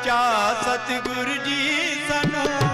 ਸਾਚਾ ਸਤਿਗੁਰ ਜੀ ਸਾਨੂੰ।